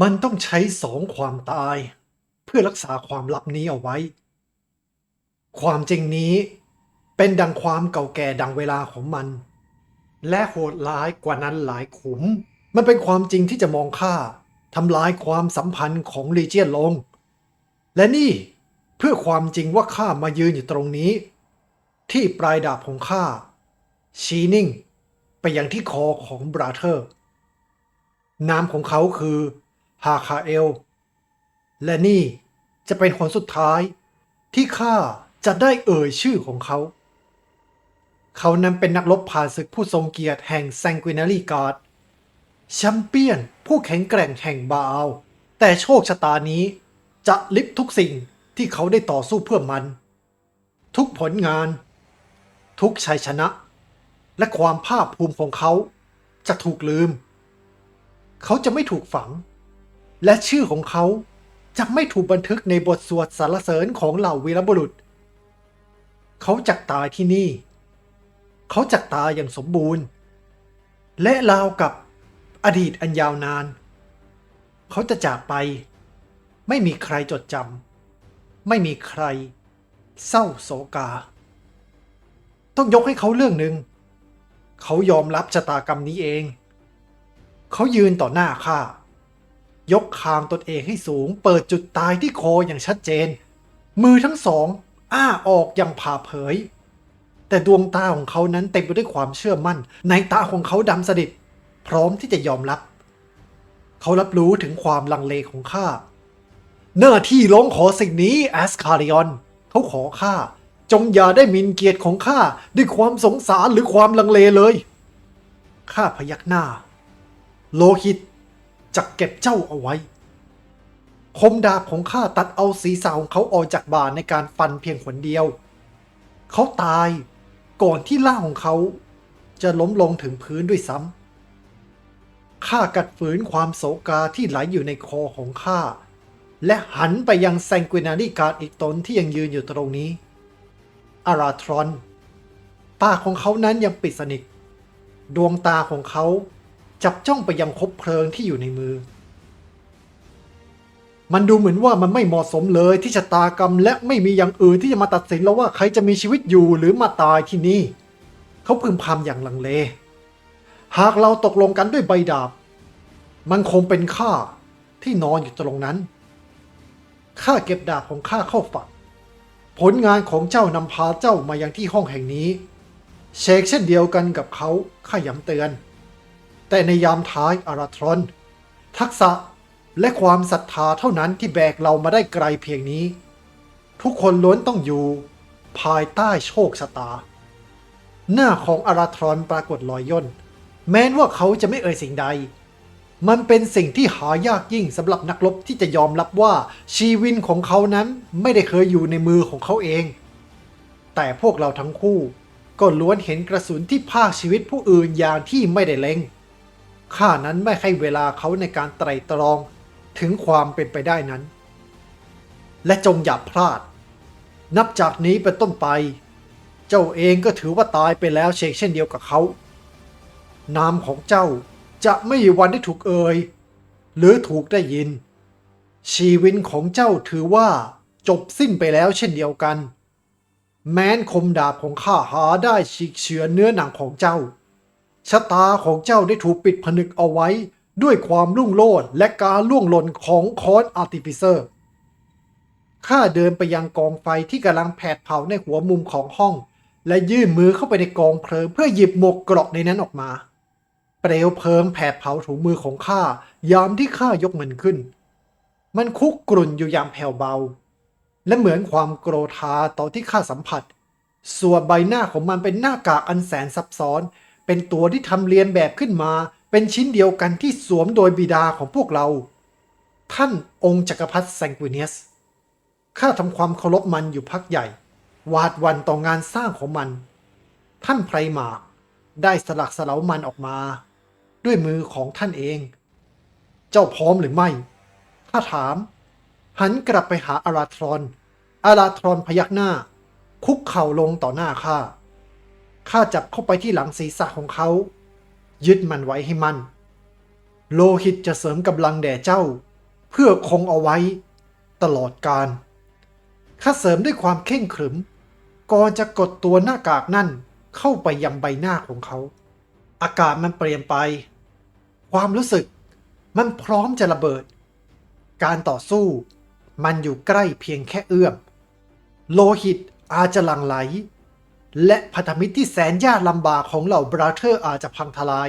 มันต้องใช้สองความตาย เพื่อรักษาความลับนี้เอาไว้ ความจริงนี้เป็นดังความเก่าแก่ดังเวลาของมัน และโหดร้ายกว่านั้นหลายขุม มันเป็นความจริงที่จะมองข้าทำลายความสัมพันธ์ของลีเจียนลง และนี่เพื่อความจริงว่าข้ามายืนอยู่ตรงนี้ ที่ปลายดาบของข้าชี้นิ่ง ไปยังที่คอของบราเธอร์ นามของเขาคือ ฮาคาเอล และนี่จะเป็นคนสุดท้ายที่ข้าจะได้เอ่ยชื่อของเขา เขานั้นเป็นนักรบผ่านศึกผู้ทรงเกียรติแห่ง Sanguinary Guard แชมเปี้ยนผู้แข็งแกร่งแห่งบาลแต่โชคชะตานี้จะลิบทุกสิ่งที่เขาได้ต่อสู้เพื่อมัน ทุกผลงาน ทุกชัยชนะ และความภาคภูมิของเขาจะถูกลืม เขาจะไม่ถูกฝัง และชื่อของเขาจะไม่ถูกบันทึกในบทสวดสรรเสริญของเหล่าวีรบุรุษ เขาจักตายที่นี่ เขาจักตายอย่างสมบูรณ์ และราวกับอดีตอันยาวนาน เขาจะจากไป ไม่มีใครจดจำไม่มีใคร เศร้าโศกา ต้องยกให้เขาเรื่องหนึ่ง เขายอมรับชะตากรรมนี้เอง เขายืนต่อหน้าข้า ยกคางตนเองให้สูง เปิดจุดตายที่คออย่างชัดเจน มือทั้งสอง อ้าออกอย่างผ่าเผย แต่ดวงตาของเขานั้นเต็มไปด้วยความเชื่อมั่น ในตาของเขาดำสนิทพร้อมที่จะยอมรับ เขารับรู้ถึงความลังเลของข้าหน้าที่ร้องขอสิ่งนี้แอสคาริออนเขาขอข้าจงอย่าได้มินเกียรติของข้าด้วยความสงสารหรือความลังเลเลย ข้าพยักหน้า โลหิต จะเก็บเจ้าเอาไว้ คมดาบของข้าตัดเอาศีรษะของเขาออกจากบ่าในการฟันเพียงขนเดียว เขาตายก่อนที่ล่างของเขาจะล้มลงถึงพื้นด้วยซ้ำ ข้ากัดฝืนความโศกาที่ไหลอยู่ในคอของข้า และหันไปยังแซงกินารีการอีกตนที่ยังยืนอยู่ตรงนี้ อาราทรอน ตาของเขานั้นยังปิดสนิท ดวงตาของเขา จับจ้องไปยังคบเพลิงที่อยู่ในมือ มันดูเหมือนว่ามันไม่เหมาะสมเลยที่ชะตากรรม และไม่มีอย่างอื่นที่จะมาตัดสินแล้วว่าใครจะมีชีวิตอยู่หรือมาตายที่นี่ เขาพึมพำอย่างลังเล หากเราตกลงกันด้วยใบดาบ มันคงเป็นข้าที่นอนอยู่ตรงนั้นข้าเก็บดาบของข้าเข้าฝัก ผลงานของเจ้านำพาเจ้ามายังที่ห้องแห่งนี้ เชกเช่นเดียวกันกับเขาข้าย้ำเตือน แต่ในยามท้ายอาราทรอน ทักษะและความศรัทธาเท่านั้นที่แบกเรามาได้ไกลเพียงนี้ ทุกคนล้วนต้องอยู่ภายใต้โชคชะตา หน้าของอาราทรอนปรากฏรอยย่น แม้นว่าเขาจะไม่เอ่ยสิ่งใด มันเป็นสิ่งที่หายากยิ่งสำหรับนักรบที่จะยอมรับว่าชีวินของเขานั้นไม่ได้เคยอยู่ในมือของเขาเอง แต่พวกเราทั้งคู่ ก็ล้วนเห็นกระสุนที่พากชีวิตผู้อื่นอย่างที่ไม่ได้เล็ง ข้านั้นไม่ให้เวลาเขาในการไตร่ตรองถึงความเป็นไปได้นั้น และจงอย่าพลาด นับจากนี้เป็นต้นไป เจ้าเองก็ถือว่าตายไปแล้วเชกเช่นเดียวกับเขา นามของเจ้าจะไม่มีวันได้ถูกเอ่ยหรือถูกได้ยิน ชีวิตของเจ้าถือว่าจบสิ้นไปแล้วเช่นเดียวกัน แม้นคมดาบของข้าหาได้ฉีกเฉือนเนื้อหนังของเจ้า ชะตาของเจ้าได้ถูกปิดผนึกเอาไว้ ด้วยความรุ่งโรจน์และการล่วงหล่นของคอนอาร์ติฟิเซอร์ข้าเดินไปยังกองไฟที่กำลังแผดเผาในหัวมุมของห้อง และยื่นมือเข้าไปในกองเพลิงเพื่อหยิบหมวกเกราะในนั้นออกมา เปลวเพลิงแผดเผาถุงมือของข้ายามที่ข้ายกมันขึ้น มันคุกกรุ่นอยู่อย่างแผ่วเบา และเหมือนความโกรธาต่อที่ข้าสัมผัส ส่วนใบหน้าของมันเป็นหน้ากากอันแสนซับซ้อน เป็นตัวที่ทำเรียนแบบขึ้นมา เป็นชิ้นเดียวกันที่สวมโดยบิดาของพวกเรา ท่านองค์จักรพรรดิแซงกุเนียสข้าทำความเคารพมันอยู่พักใหญ่ วาดวันต่องานสร้างของมัน ท่านไพรหมากได้สลักสลามันออกมา ด้วยมือของท่านเอง เจ้าพร้อมหรือไม่ข้าถาม หันกลับไปหาอาราทรอนอาราทรอนพยักหน้า คุกเข่าลงต่อหน้าข้า ข้าจับเข้าไปที่หลังศีรษะของเขา ยึดมันไว้ให้มัน โลหิตจะเสริมกำลังแด่เจ้า เพื่อคงเอาไว้ ตลอดกาลข้าเสริมด้วยความเข่งขรึม ก่อนจะกดตัวหน้ากากนั่นเข้าไปยังใบหน้าของเขา อากาศมันเปลี่ยนไป ความรู้สึกมันพร้อมจะระเบิด การต่อสู้มันอยู่ใกล้เพียงแค่เอื้อม โลหิตอาจจะหลั่งไหล และพันธมิตรที่แสนยากลำบากของเหล่าบราเธอร์อาจจะพังทลาย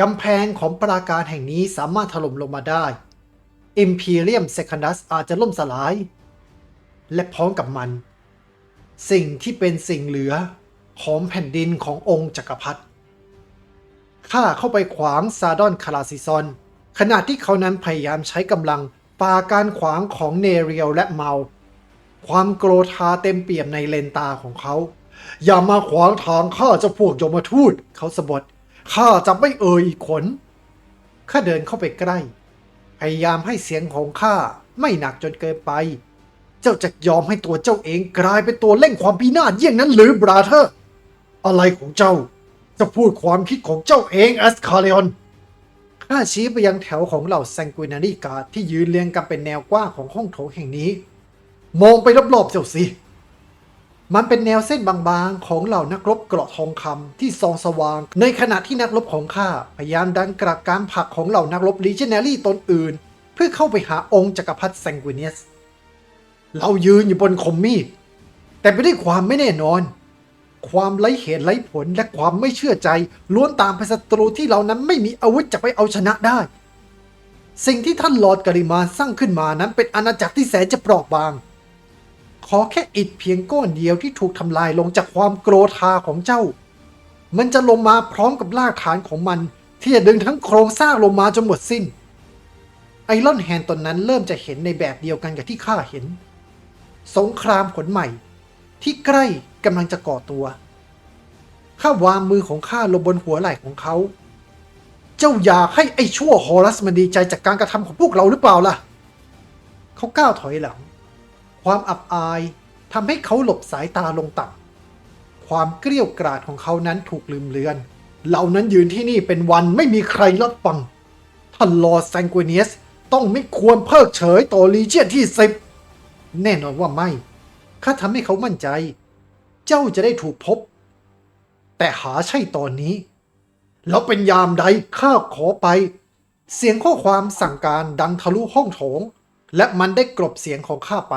กำแพงของปราการแห่งนี้สามารถถล่มลงมาได้ Imperium Secundus อาจจะล่มสลาย และพร้อมกับมัน สิ่งที่เป็นสิ่งเหลือของแผ่นดินขององค์จักรพรรดิข้าเข้าไปขวางซาดอนคาราซิซอน ขณะที่เขานั้นพยายามใช้กำลังปาการขวางของเนเรียลและเมา ความโกรธาเต็มเปี่ยมในเลนตาของเขา อย่ามาขวางทางข้าจะพวกยมทูตเขาสะบดข้าจะไม่เอ่ยอีกขนข้าเดินเข้าไปใกล้ พยายามให้เสียงของข้าไม่หนักจนเกินไป เจ้าจะยอมให้ตัวเจ้าเองกลายเป็นตัวเล่งความพินาศเยี่ยงนั้นหรือบราเธอร์ อะไรของเจ้า จะพูดความคิดของเจ้าเองแอสคาเลออนข้าชี้ไปยังแถวของเหล่าแซงกุนารีการ์ที่ยืนเรียงกันเป็นแนวกว้างของห้องโถงแห่งนี้ มองไปรอบๆเจ้าสิมันเป็นแนวเส้นบางๆ ของเหล่านักรบเกราะทองคำที่ส่องสว่าง ในขณะที่นักรบของข้าพยายามดันกระการผักของเหล่านักรบลีเจเนรี่ตนอื่น เพื่อเข้าไปหาองค์จักรพรรดิแซงกุเนียส เรายืนอยู่บนคมมีดแต่ไปด้วยความไม่แน่นอน ความไร้เหตุไร้ผลและความไม่เชื่อใจล้วนตามไปศัตรูที่เรานั้นไม่มีอาวุธจะไปเอาชนะได้ สิ่งที่ท่านลอร์ดกริมาสร้างขึ้นมานั้นเป็นอาณาจักรที่แสนจะเปราะบาง ขอแค่อิฐเพียงก้อนเดียวที่ถูกทำลายลงจากความโกรธาของเจ้า มันจะลงมาพร้อมกับรากฐานของมัน ที่จะดึงทั้งโครงสร้างลงมาจนหมดสิ้น ไอรอนแฮนด์ตนนั้นเริ่มจะเห็นในแบบเดียวกันกับที่ข้าเห็น สงครามผลใหม่ ที่ใกล้กำลังจะก่อตัว ข้าวางมือของข้าลงบนหัวไหล่ของเขา เจ้าอยากให้ไอ้ชั่วฮอรัสมันดีใจจากการกระทำของพวกเราหรือเปล่าล่ะ เขาก้าวถอยหลัง ความอับอายทำให้เขาหลบสายตาลงต่ำความเกลี้ยวกราดของเขานั้นถูกลืมเลือน เหล่านั้นยืนที่นี่เป็นวันไม่มีใครรับฟัง ท่านลอแซงกวเนียสต้องไม่ควรเพิกเฉยต่อลีเจียนที่สิบแน่นอนว่าไม่ ข้าทำให้เขามั่นใจ เจ้าจะได้ถูกพบ แต่หาใช่ตอนนี้ แล้วเป็นยามใดข้าขอไป เสียงข้อความสั่งการดังทะลุห้องโถง และมันได้กลบเสียงของข้าไป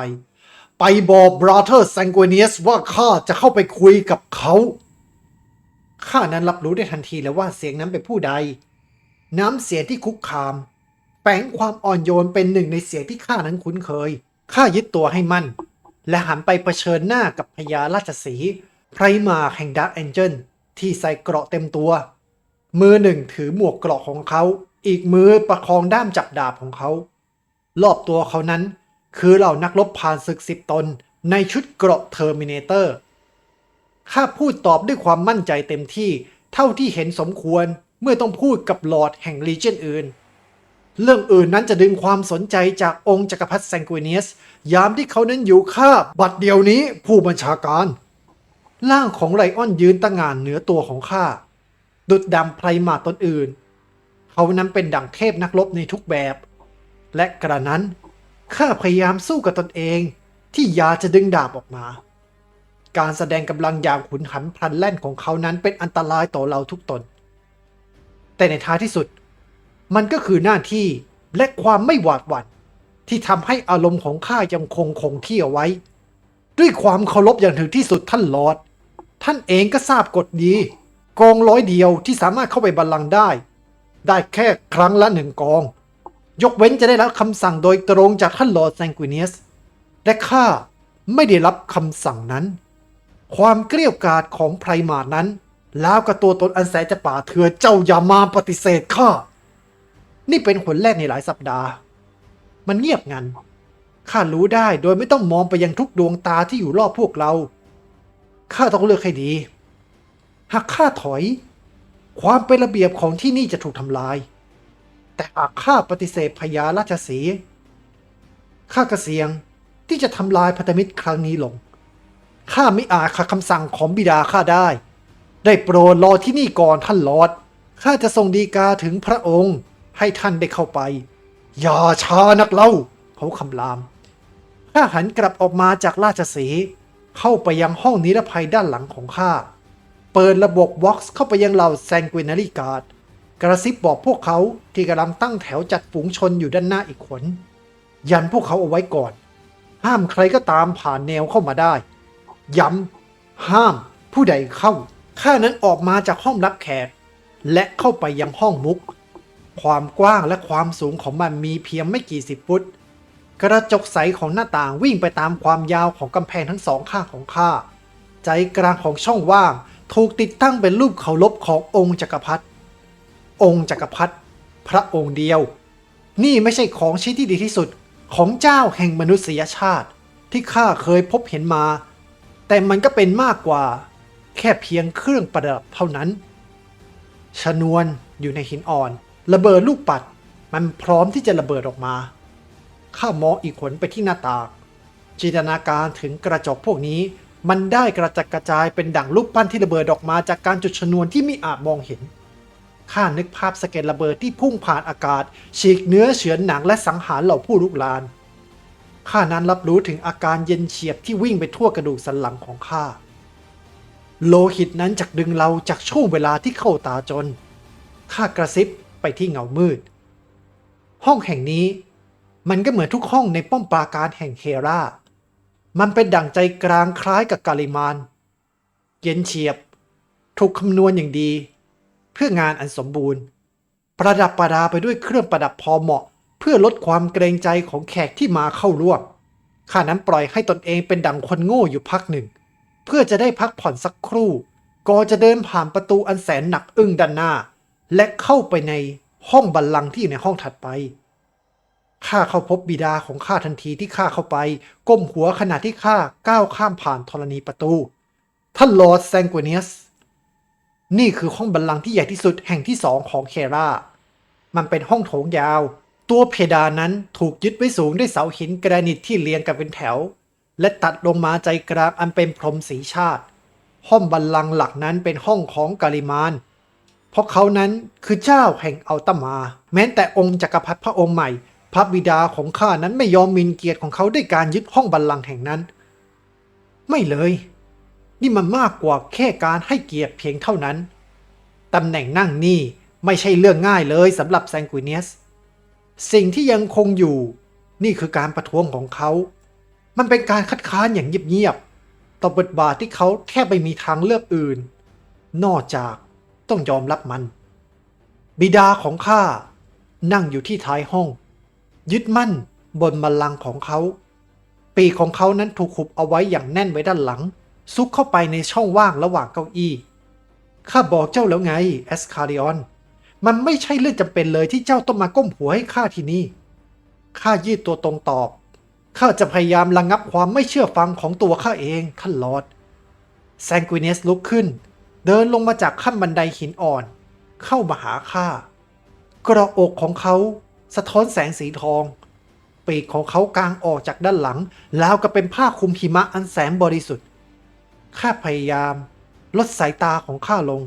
ไปบอกบราเธอร์แซงกวเนียสว่าข้าจะเข้าไปคุยกับเขาข้านั้นรับรู้ได้ทันทีแล้วว่าเสียงนั้นเป็นผู้ใด น้ำเสียงที่คุกคามแฝงความอ่อนโยนเป็นหนึ่งในเสียงที่ข้านั้นคุ้นเคยข้ายึดตัวให้มั่น และหันไปเผชิญหน้ากับพญาราชสีไพรมาแห่งดาร์กแองเจิลที่ใส่เกราะเต็มตัว มือหนึ่งถือหมวกเกราะของเขา อีกมือประคองด้ามจับดาบของเขา รอบตัวเขานั้น คือเหล่านักรบผ่านศึกสิบตน ในชุดเกราะเทอร์มินเตอร์ข้าพูดตอบด้วยความมั่นใจเต็มที่เท่าที่เห็นสมควรเมื่อต้องพูดกับลอร์ดแห่งลีเจนอื่น เรื่องอื่นนั้นจะดึงความสนใจจากองค์จักรพรรดิแซงกุเนียส ยามที่เขานั้นอยู่ข้าบัดเดียวนี้ผู้บัญชาการ ร่างของไลออนยืนตั้งงานเหนือตัวของข้าดุดดำไพรมาตนอื่น เขานั้นเป็นดั่งเทพนักรบในทุกแบบ และกระนั้น ข้าพยายามสู้กับตนเองที่อยากจะดึงดาบออกมา การแสดงกำลังอย่างขุนหันพลันแล่นของเขานั้นเป็นอันตรายต่อเราทุกตน แต่ในท้ายที่สุด มันก็คือหน้าที่และความไม่หวาดหวั่นที่ทำให้อารมณ์ของข้ายังคงคงที่เอาไว้ ด้วยความเคารพอย่างถึงที่สุดท่านลอด ท่านเองก็ทราบกฎดี กองร้อยเดียวที่สามารถเข้าไปบัลลังก์ได้ ได้แค่ครั้งละหนึ่งกอง ยกเว้นจะได้รับคำสั่งโดยตรงจากท่านลอร์ดแซงกุเนียส และข้าไม่ได้รับคำสั่งนั้น ความเกลี้ยกาดของไพรมานั้น แล้วกับตัวตนอันแสนจะป่าเถื่อเจ้าอย่ามาปฏิเสธข้า นี่เป็นผลแรกในหลายสัปดาห์ มันเงียบงัน ข้ารู้ได้โดยไม่ต้องมองไปยังทุกดวงตาที่อยู่รอบพวกเรา ข้าต้องเลือกให้ดี หากข้าถอย ความเป็นระเบียบของที่นี่จะถูกทำลาย แต่หากข้าปฏิเสธพญาราชสีข้าก็เสี่ยงที่จะทำลายพันธมิตรครั้งนี้ลง ข้าไม่อาจขัดคำสั่งของบิดาข้าได้ ได้โปรดรอที่นี่ก่อนท่านลอด ข้าจะส่งดีกาถึงพระองค์ให้ท่านได้เข้าไป อย่าช้านักเล่า เขาคำราม ข้าหันกลับออกมาจากราชสีเข้าไปยังห้องนิรภัยด้านหลังของข้า เปิดระบบวอกซ์เข้าไปยังเหล่าแซงกวินารีการ์ด กระซิบบอกพวกเขาที่กำลังตั้งแถวจัดฝูงชนอยู่ด้านหน้าอีกขน ยันพวกเขาเอาไว้ก่อน ห้ามใครก็ตามผ่านแนวเข้ามาได้ ย้ำห้ามผู้ใดเข้า ข้านั้นออกมาจากห้องรับแขก และเข้าไปยังห้องมุก ความกว้างและความสูงของมันมีเพียงไม่กี่สิบฟุต กระจกใสของหน้าต่างวิ่งไปตามความยาวของกำแพงทั้งสองข้างของข้า ใจกลางของช่องว่าง ถูกติดตั้งเป็นรูปเคารพขององค์จักรพรรดิ องค์จักรพรรดิพระองค์เดียว นี่ไม่ใช่ของชิ้นที่ดีที่สุดของเจ้าแห่งมนุษยชาติที่ข้าเคยพบเห็นมา แต่มันก็เป็นมากกว่า แค่เพียงเครื่องประดับเท่านั้น ชนวนอยู่ในหินอ่อน ระเบิดลูกปัด มันพร้อมที่จะระเบิดออกมา ข้ามองอีกขนไปที่หน้าต่างจินตนาการถึงกระจกพวกนี้ มันได้กระจัดกระจายเป็นดั่งลูกปั้นที่ระเบิดออกมาจากการจุดชนวนที่ไม่อาจมองเห็น ข้านึกภาพสะเก็ดระเบิดที่พุ่งผ่านอากาศ ฉีกเนื้อเฉือนหนังและสังหารเหล่าผู้ลุกลานข้านั้นรับรู้ถึงอาการเย็นเฉียบที่วิ่งไปทั่วกระดูกสันหลังของข้า โลหิตนั้นจักดึงเราจากช่วงเวลาที่เข้าตาจน ข้ากระซิบไปที่เงามืด ห้องแห่งนี้ มันก็เหมือนทุกห้องในป้อมปราการแห่งเฮรามันเป็นดั่งใจกลางคล้ายกับกาลิมาน เย็นเฉียบ ถูกคำนวณอย่างดี เพื่องานอันสมบูรณ์ ประดับประดาไปด้วยเครื่องประดับพอเหมาะ เพื่อลดความเกรงใจของแขกที่มาเข้าร่วมข้านั้นปล่อยให้ตนเองเป็นดั่งคนโง่อยู่พักหนึ่ง เพื่อจะได้พักผ่อนสักครู่ก่อจะเดินผ่านประตูอันแสนหนักอึ้งด้านหน้า และเข้าไปในห้องบัลลังก์ที่อยู่ในห้องถัดไปข้าเข้าพบบิดาของข้าทันทีที่ข้าเข้าไป ก้มหัวขณะที่ข้าก้าวข้ามผ่านธรณีประตู ท่านลอร์ดแซงกวเนียส นี่คือห้องบัลลังก์ที่ใหญ่ที่สุดแห่งที่สองของเครา มันเป็นห้องโถงยาว ตัวเพดานนั้นถูกยึดไว้สูงด้วยเสาหินกรนิตที่เรียงกันเป็นแถว และตัดลงมาใจกลางอันเป็นพรมสีชาติ ห้องบัลลังก์หลักนั้นเป็นห้องของกาลิมาน เพราะเขานั้นคือเจ้าแห่งอัลตมา แม้แต่องค์จักรพรรดิพระองค์ใหม่ พระบิดาของข้านั้นไม่ยอมมินเกียรติของเขาด้วยการยึดห้องบัลลังก์แห่งนั้น ไม่เลย นี่มันมากกว่าแค่การให้เกียรติเพียงเท่านั้น ตำแหน่งนั่งนี่ไม่ใช่เรื่องง่ายเลยสำหรับแซงกุเนียส สิ่งที่ยังคงอยู่ นี่คือการประท้วงของเขา มันเป็นการคัดค้านอย่างเงียบๆ ต่อบทบาทที่เขาแทบไม่มีทางเลือกอื่น นอกจากต้องยอมรับมัน บิดาของข้านั่งอยู่ที่ท้ายห้อง ยึดมั่นบนบัลลังก์ของเขา ปีกของเขานั้นถูกขุบเอาไว้อย่างแน่นไว้ด้านหลัง ซุกเข้าไปในช่องว่างระหว่างเก้าอี้ ข้าบอกเจ้าแล้วไงแอสคาริออน มันไม่ใช่เรื่องจำเป็นเลยที่เจ้าต้องมาก้มหัวให้ข้าที่นี่ ข้ายืดตัวตรงตอบ ข้าจะพยายามระงงับความไม่เชื่อฟังของตัวข้าเองท่านลอดแซงกุเนสลุกขึ้น เดินลงมาจากขั้นบันไดหินอ่อน เข้ามาหาข้ากระอกของเขาสะท้อนแสงสีทอง ปีกของเขากางออกจากด้านหลัง แล้วก็เป็นผ้าคลุมหิมะอันแสนบริสุทธิ์ ข้าพยายาม ลดสายตาของข้าลง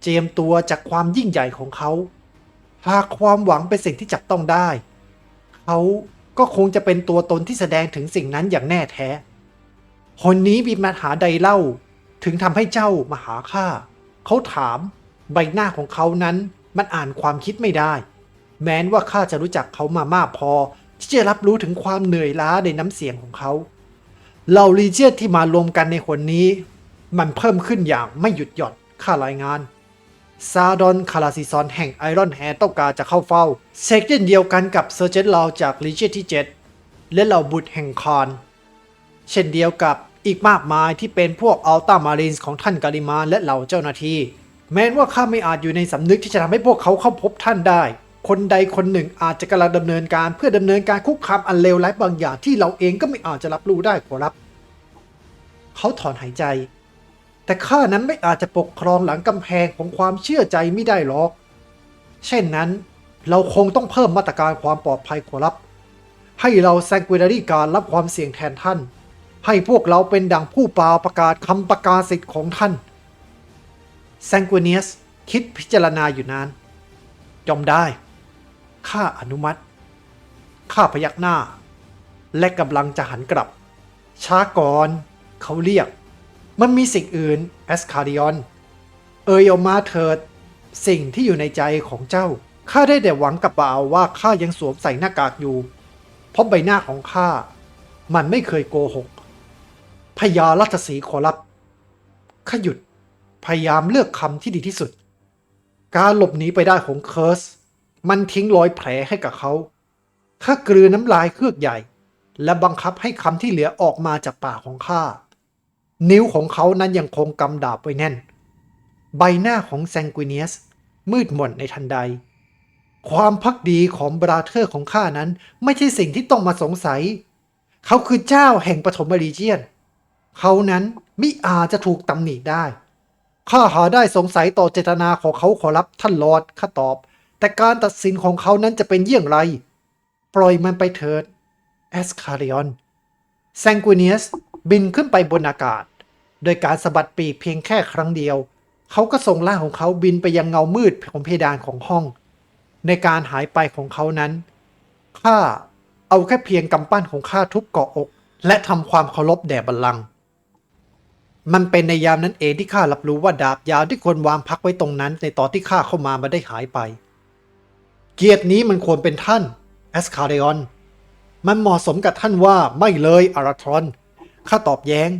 เจียมตัวจากความยิ่งใหญ่ของเขา หากความหวังเป็นสิ่งที่จับต้องได้ เขาก็คงจะเป็นตัวตนที่แสดงถึงสิ่งนั้นอย่างแน่แท้คนนี้มีปัญหาใดเล่า ถึงทำให้เจ้ามาหาข้าเขาถามใบหน้าของเขานั้นมันอ่านความคิดไม่ได้ แม้นว่าข้าจะรู้จักเขามามากพอ ที่จะรับรู้ถึงความเหนื่อยล้าในน้ำเสียงของเขา เหล่าลีเจียนที่มารวมกันในคนนี้ มันเพิ่มขึ้นอย่างไม่หยุดหย่อนค่ารายงาน ซาดอนคาราซิซอนแห่งไอรอนแฮต้องการจะเข้าเฝ้าเซกเช่นเดียวกันกับเซอร์เจนลาวจากลีเจียนที่ 7 และเหล่าบุตรแห่งคอน เช่นเดียวกับอีกมากมายที่เป็นพวกอัลต้ามารีนส์ของท่านกาลิมานและเหล่าเจ้าหน้าที่ แม้ว่าข้าไม่อาจอยู่ในสำนึกที่จะทำให้พวกเขาเข้าพบท่านได้ คนใดคนหนึ่งอาจจะกำลังดำเนินการเพื่อดำเนินการคุกคามอันเลวร้ายบางอย่างที่เราเองก็ไม่อาจจะรับรู้ได้ขอรับ เขาถอนหายใจ แต่ข้านั้นไม่อาจจะปกครองหลังกำแพงของความเชื่อใจไม่ได้หรอก เช่นนั้น เราคงต้องเพิ่มมาตรการความปลอดภัยขอรับ ให้เราแซงกุนารีการรับความเสี่ยงแทนท่าน ให้พวกเราเป็นดังผู้เปล่าประกาศคำประกาศสิทธิ์ของท่านแซงกุเนียสคิดพิจารณาอยู่นานยอมได้ ข้าอนุมัติ ข้าพยักหน้า และกำลังจะหันกลับ ช้าก่อน เขาเรียก มันมีสิ่งอื่นแอสคาริออน เอ่ยออกมาเถิด สิ่งที่อยู่ในใจของเจ้า ข้าได้แต่หวังกับบ่าวว่าข้ายังสวมใส่หน้ากากอยู่ เพราะใบหน้าของข้า มันไม่เคยโกหก พญารัตสีขอรับข้าหยุด พยายามเลือกคำที่ดีที่สุด การหลบหนีไปได้ของเคิร์ส มันทิ้งรอยแผลให้กับเขาข้ากลืนน้ำลายเครือกใหญ่ และบังคับให้คำที่เหลือออกมาจากปากของข้า นิ้วของเขานั้นยังคงกำดาบไว้แน่น ใบหน้าของแซงกุเนียส มืดมนในทันใด ความพักดีของบราเธอร์ของข้านั้นไม่ใช่สิ่งที่ต้องมาสงสัย เขาคือเจ้าแห่งปฐมรีเจียน เขานั้นมิอาจจะถูกตำหนิได้ข้าหาได้สงสัยต่อเจตนาของเขาขอรับท่านลอร์ดข้าตอบ แต่การตัดสินของเขานั้นจะเป็นเยี่ยงไร ปล่อยมันไปเถิดแอสคาริออนแซงกุเนียสบินขึ้นไปบนอากาศ โดยการสะบัดปีกเพียงแค่ครั้งเดียว เขาก็ส่งล่างของเขาบินไปยังเงามืดของเพดานของห้อง ในการหายไปของเขานั้นข้าเอาแค่เพียงกำปั้นของข้าทุบเกาะอก และทำความเคารพแด่บัลลังก์มันเป็นในยามนั้นเองที่ข้ารับรู้ว่าดาบยาวที่ควรวางพักไว้ตรงนั้น ในตอนที่ข้าเข้ามามันได้หายไป เกียรตินี้มันควรเป็นท่านแอสคาเดออนมันเหมาะสมกับท่านว่าไม่เลยอาราทรอนข้าตอบแย้ง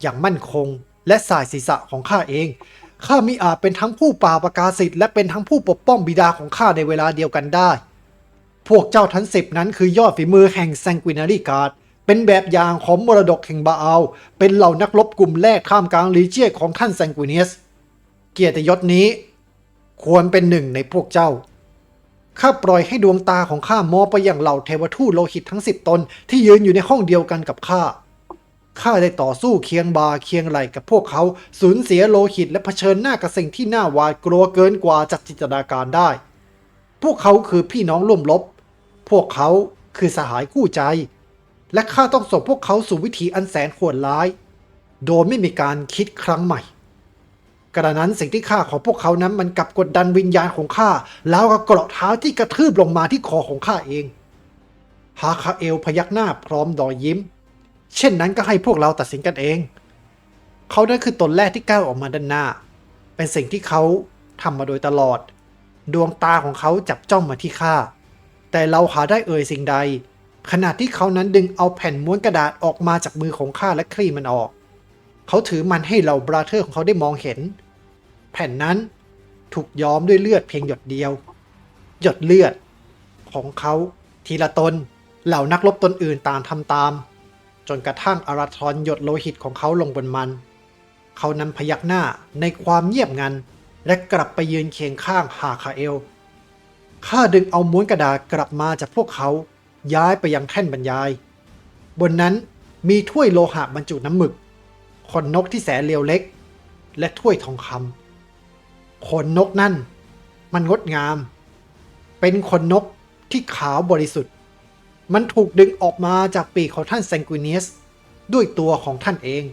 อย่างมั่นคงและสายศีรษะของข้าเองข้ามิอาจเป็นทั้งผู้ป่าบประกาศสิทธิ์และเป็นทั้งผู้ปกป้องบิดาของข้าในเวลาเดียวกันได้ พวกเจ้าทั้งสิบนั้นคือยอดฝีมือแห่งแซงกุนารีการ์ดเป็นแบบอย่างของมรดกแห่งบาอาลเป็นเหล่านักรบกลุ่มแรกท่ามกลางลีเจียของท่านแซงกุเนียส เกียรติยศนี้ ควรเป็นหนึ่งในพวกเจ้า ข้าปล่อยให้ดวงตาของข้ามองไปอย่างเหล่าเทวทูตโลหิตทั้งสิบตนที่ยืนอยู่ในห้องเดียวกันกับข้า ข้าได้ต่อสู้เคียงบาเคียงไหลกับพวกเขา สูญเสียโลหิตและเผชิญหน้ากับสิ่งที่น่าหวาดกลัวเกินกว่าจัดจินตนาการได้ พวกเขาคือพี่น้องร่วมรบ พวกเขาคือสหายคู่ใจ และข้าต้องส่งพวกเขาสู่วิถีอันแสนโหดร้าย โดยไม่มีการคิดครั้งใหม่ กระนั้นสิ่งที่ข้าของพวกเขานั้นมันกลับกดดันวิญญาณของข้าแล้วก็เกราะเท้าที่กระทืบลงมาที่คอของข้าเอง ฮาคาเอลพยักหน้าพร้อมดอยยิ้ม เช่นนั้นก็ให้พวกเราตัดสินกันเอง เขานั่นคือตนแรกที่ก้าวออกมาด้านหน้า เป็นสิ่งที่เขาทำมาโดยตลอด ดวงตาของเขาจับจ้องมาที่ข้าแต่เราหาได้เอ่ยสิ่งใด ขณะที่เขานั้นดึงเอาแผ่นม้วนกระดาษออกมาจากมือของข้าและคลี่มันออก เขาถือมันให้เหล่าบราเธอร์ของเขาได้มองเห็น แผ่นนั้นถูกย้อมด้วยเลือดเพียงหยดเดียว หยดเลือดของเขาทีละตนเหล่านักรบตนอื่นต่างทำตาม จนกระทั่งอาราทรอนหยดโลหิตของเขาลงบนมัน เขานั้นพยักหน้าในความเงียบงัน และกลับไปยืนเคียงข้างฮาคาเอลข้าดึงเอาม้วนกระดาษกลับมาจากพวกเขาย้ายไปยังแท่นบรรยาย บนนั้นมีถ้วยโลหะบรรจุน้ำหมึก ขนนกที่แสนเรียวเล็ก และถ้วยทองคำขนนกนั่น มันงดงาม เป็นขนนกที่ขาวบริสุทธิ์ มันถูกดึงออกมาจากปีกของท่านแซงกุเนียสด้วยตัวของท่านเอง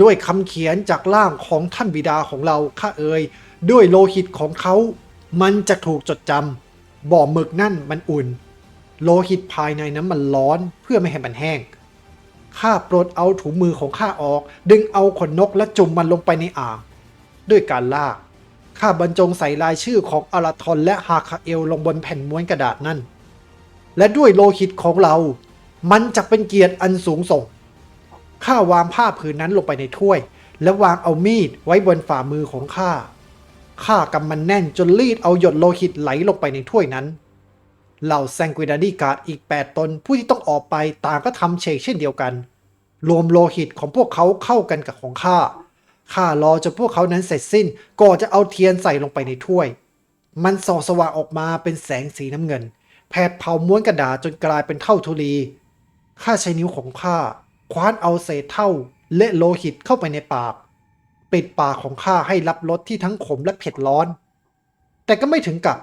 ด้วยคำเขียนจากล่างของท่านบิดาของเราข้าเอ่ยด้วยโลหิตของเขา มันจะถูกจดจำบ่อหมึกนั่นมันอุ่น โลหิตภายในนั้นมันร้อนเพื่อไม่ให้มันแห้ง ข้าปลดเอาถุงมือของข้าออก ดึงเอาขนนกและจุ่มมันลงไปในอ่าง ด้วยการลากข้าบรรจงใส่ลายชื่อของอาราทอนและฮาคาเอลลงบนแผ่นม้วนกระดาษนั่น และด้วยโลหิตของเรา มันจะเป็นเกียรติอันสูงส่ง ข้าวางผ้าผืนนั้นลงไปในถ้วย และวางเอามีดไว้บนฝ่ามือของข้า ข้ากำมันแน่นจนรีดเอาหยดโลหิตไหลลงไปในถ้วยนั้น เหล่าแซงกุนาดีการ์ดอีก 8 ตน ผู้ที่ต้องออกไปต่างก็ทำเชกเช่นเดียวกัน รวมโลหิตของพวกเขาเข้ากันกับของข้าข้ารอจนพวกเขานั้นเสร็จสิ้นก่อนจะเอาเทียนใส่ลงไปในถ้วย มันส่องสว่างออกมาเป็นแสงสีน้ำเงิน แผดเผาม้วนกระดาษจนกลายเป็นเท่าทุลีข้าใช้นิ้วของข้าคว้านเอาเศษเท่าและโลหิตเข้าไปในปาก ปิดปากของข้าให้รับรสที่ทั้งขมและเผ็ดร้อน แต่ก็ไม่ถึงกับ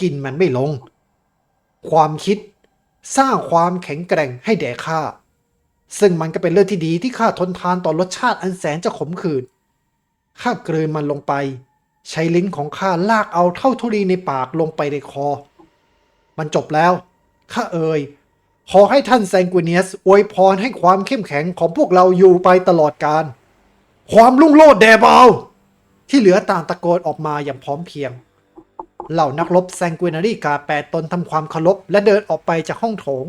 กินมันไม่ลง ความคิด สร้างความแข็งแกร่งให้แด่ข้า ซึ่งมันก็เป็นเรื่องที่ดีที่ข้าทนทานต่อรสชาติอันแสนจะขมขื่นข้ากลืนมันลงไป ใช้ลิ้นของข้าลากเอาเท่าทุลีในปากลงไปในคอ มันจบแล้วข้าเอ่ยขอให้ท่านแซงกวิเนียสอวยพรให้ความเข้มแข็งของพวกเราอยู่ไปตลอดกาลความรุ่งโรจน์แด่เบาที่เหลือต่างตะโกนออกมาอย่างพร้อมเพรียง เหล่านักรบแซงกวินารีกาแปดตนทำความเคารพและเดินออกไปจากห้องโถง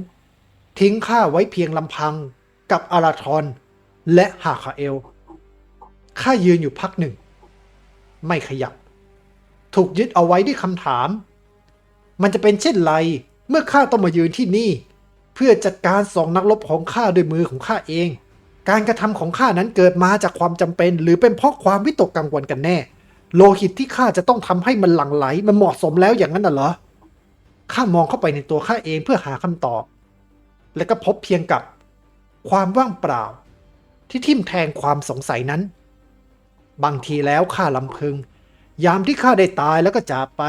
ทิ้งข้าไว้เพียงลำพังกับอาราทอนและฮาคาเอล ข้ายืนอยู่พักหนึ่ง ไม่ขยับ ถูกยึดเอาไว้ด้วยคำถาม มันจะเป็นเช่นไรเมื่อข้าต้องมายืนที่นี่ เพื่อจัดการสองนักรบของข้าด้วยมือของข้าเอง การกระทำของข้านั้นเกิดมาจากความจำเป็น หรือเป็นเพราะความวิตกกังวลกันแน่ โลหิตที่ข้าจะต้องทำให้มันหลั่งไหล มันเหมาะสมแล้วอย่างนั้นน่ะเหรอข้ามองเข้าไปในตัวข้าเองเพื่อหาคำตอบ และก็พบเพียงกับความว่างเปล่า ที่ทิ่มแทงความสงสัยนั้น บางทีแล้วข้าลำพึง ยามที่ข้าได้ตายแล้วก็จากไป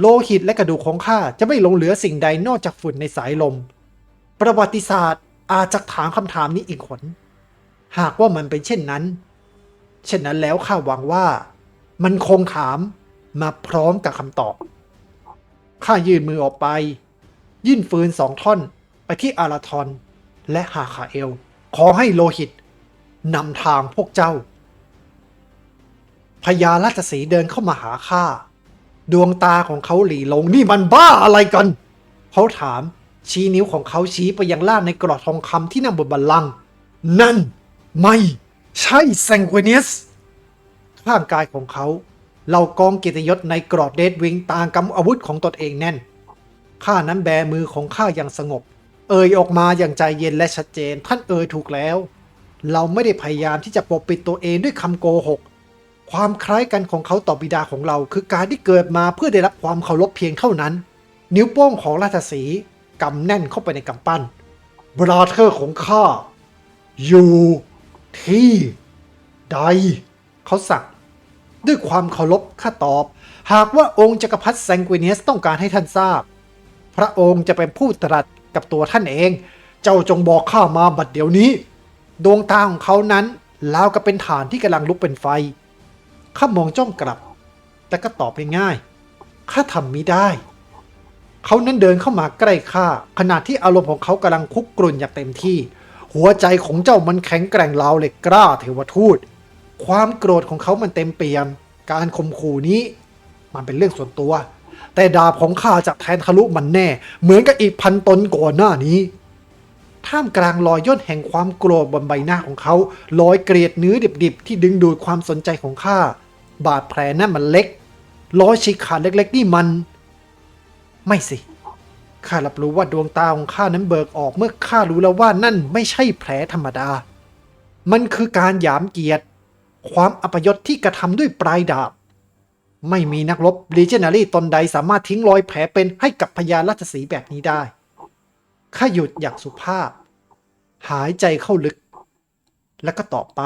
โลหิตและกระดูกของข้าจะไม่หลงเหลือสิ่งใดนอกจากฝุ่นในสายลม ประวัติศาสตร์อาจจะถามคำถามนี้อีกหนหากว่ามันเป็นเช่นนั้น เช่นนั้นแล้วข้าหวังว่า มันคงถามมาพร้อมกับคำตอบ ข้ายื่นมือออกไป ยื่นฟืนสองท่อนไปที่อาราทอนและฮาคาเอล ขอให้โลหิตนำทางพวกเจ้าพญาราชสีเดินเข้ามาหาข้า ดวงตาของเขาหลีลงนี่มันบ้าอะไรกัน เขาถามชี้นิ้วของเขาชี้ไปยังล่างในกรอดทองคำที่นั่งบนบัลลังก์นั่น ไม่ ใช่แซงเวเนียส ข้างกายของเขาเหล่ากองเกียรติยศในกรอดเดดวิงต่างกำอาวุธของตนเองแน่น ข้านั้นแบมือของข้าอย่างสงบ เอ่ยออกมาอย่างใจเย็นและชัดเจน ท่านเอ่ยถูกแล้ว เราไม่ได้พยายามที่จะปกปิดตัวเองด้วยคำโกหก ความคล้ายกันของเขาต่อบิดาของเรา คือการที่เกิดมาเพื่อได้รับความเคารพเพียงเท่านั้น นิ้วโป้งของราชสีกำแน่นเข้าไปในกำปั้นบราเธอร์ของข้าอยู่ที่ใดเขาสั่ง ด้วยความเคารพข้าตอบ หากว่าองค์จักรพรรดิแซงกวิเนียสต้องการให้ท่านทราบ พระองค์จะเป็นผู้ตรัสกับตัวท่านเอง เจ้าจงบอกข้ามาบัดเดี๋ยวนี้ ดวงตาของเขานั้นลาวกับเป็นฐานที่กำลังลุกเป็นไฟ ข้ามองจ้องกลับ แต่ก็ตอบง่ายๆข้าทำมิได้ เขานั้นเดินเข้ามาใกล้ข้าขณะที่อารมณ์ของเขากำลังคุกกรุ่นอย่างเต็มที่ หัวใจของเจ้ามันแข็งแกร่งราวเหล็กกล้าเทวทูต ความโกรธของเขามันเต็มเปี่ยม การข่มขู่นี้ มันเป็นเรื่องส่วนตัว แต่ดาบของข้าจะแทนทะลุมันแน่ เหมือนกับอีกพันตนก่อนหน้านี้ท่ามกลางรอยย่นแห่งความโกรธบนใบหน้าของเขารอยเกลียดเนื้อดิบๆ ที่ดึงดูดความสนใจของข้า บาดแผลนั่นมันเล็ก รอยฉีกขาดเล็กๆ นี่มัน ไม่สิ ข้ารับรู้ว่าดวงตาของข้านั้นเบิกออกเมื่อข้ารู้แล้วว่านั่นไม่ใช่แผลธรรมดา มันคือการหยามเกียรติ ความอัปยศที่กระทำด้วยปลายดาบ ไม่มีนักรบลีเจนารีตนใดสามารถทิ้งรอยแผลเป็นให้กับพญาราชสีแบบนี้ได้ข้าหยุดอย่างสุภาพ หายใจเข้าลึก แล้วก็ตอบไป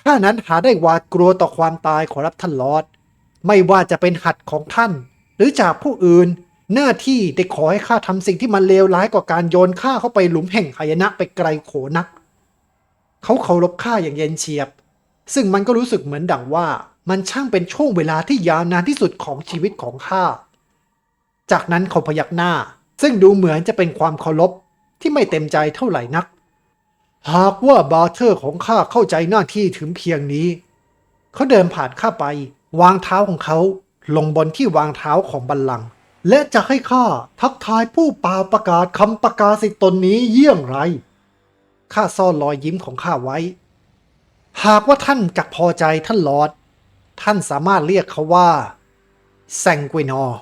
ข้านั้นหาได้หวาดกลัวต่อความตายขอรับท่านลอด ไม่ว่าจะเป็นหัดของท่าน หรือจากผู้อื่น หน้าที่ได้ขอให้ข้าทำสิ่งที่มันเลวร้ายกว่าการโยนข้าเข้าไปหลุมแห่งหายนะไปไกลโขนัก เขาเคารพข้าอย่างเย็นเฉียบ ซึ่งมันก็รู้สึกเหมือนดังว่ามันช่างเป็นช่วงเวลาที่ยาวนานที่สุดของชีวิตของข้า จากนั้นเขาพยักหน้า ซึ่งดูเหมือนจะเป็นความเคารพที่ไม่เต็มใจเท่าไหร่นัก หากว่าบาร์เทอร์ของข้าเข้าใจหน้าที่ถึงเพียงนี้ เขาเดินผ่านข้าไป วางเท้าของเขาลงบนที่วางเท้าของบัลลังก์และจะให้ข้าทักทายผู้ป่าประกาศคำประกาศสิตนนี้เยี่ยงไรข้าซ่อนรอยยิ้มของข้าไว้ หากว่าท่านจักพอใจท่านลอร์ดท่านสามารถเรียกเขาว่าแซงกุยนอร์